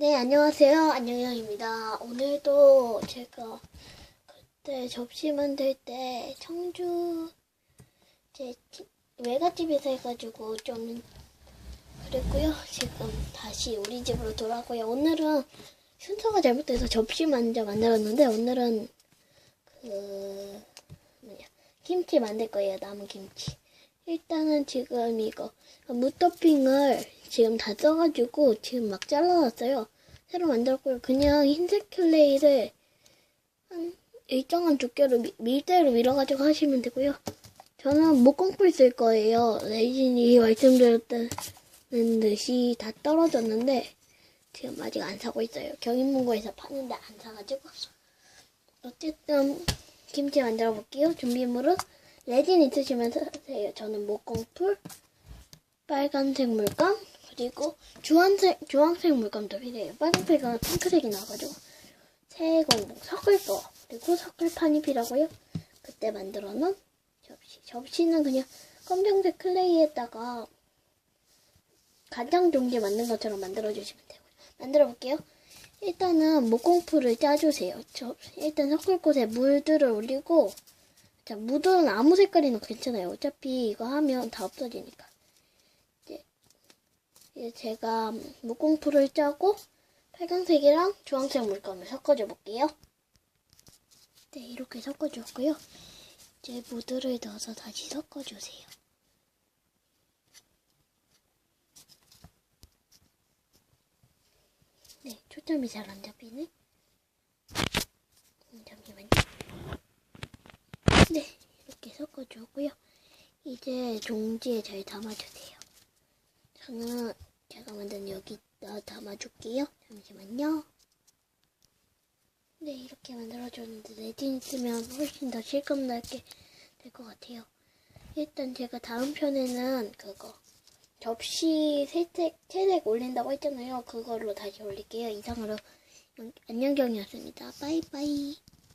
네, 안녕하세요. 안녕영입니다. 오늘도 제가 그때 접시 만들 때 청주 제 집- 외갓집에서 해가지고 좀 그랬고요. 지금 다시 우리 집으로 돌아오고요. 오늘은 순서가 잘못돼서 접시 먼저 만들었는데 오늘은 그 뭐냐 김치 만들 거예요. 남은 김치. 일단은 지금 이거 무토핑을 지금 다 써가지고 지금 막 잘라놨어요. 새로 만들었고요. 그냥 흰색 클레이를 한 일정한 두께로 미- 밀대로 밀어가지고 하시면 되고요. 저는 목공풀 쓸 거예요. 레진이 말씀드렸던 듯이 다 떨어졌는데 지금 아직 안 사고 있어요. 경인문고에서 파는데 안 사가지고 어쨌든 김치 만들어 볼게요. 준비물은 레진 있으시면 사세요. 저는 목공풀, 빨간색 물감, 그리고 주황색, 주황색 물감도 필요해요. 빨간색은 핑크색이 나와가지고 색은 섞을 거, 그리고 섞을판이 필요하고요. 그때 만들어 놓은 접시. 접시는 그냥 검정색 클레이에다가 간장 종지 만든 것처럼 만들어 주시면 되고요. 만들어 볼게요. 일단은 목공풀을 짜주세요. 저, 일단 섞을 곳에 물들을 올리고 자, 무드는 아무 색깔이나 괜찮아요. 어차피 이거 하면 다 없어지니까. 이제, 이제 제가 목공풀을 짜고 빨간색이랑 주황색 물감을 섞어줘 볼게요. 네, 이렇게 섞어줬고요. 이제 무드를 넣어서 다시 섞어주세요. 네, 초점이 잘 안 잡히네. 음, 잠시만요. 네, 이렇게 섞어주고요. 이제 종지에 잘 담아주세요. 저는 제가 만든 여기다 담아줄게요. 잠시만요. 네, 이렇게 만들어줬는데 레진 있으면 훨씬 더 실감나게 될 것 같아요. 일단 제가 다음 편에는 그거 접시 세색, 채색 올린다고 했잖아요. 그걸로 다시 올릴게요. 이상으로 안녕경이었습니다. 빠이빠이.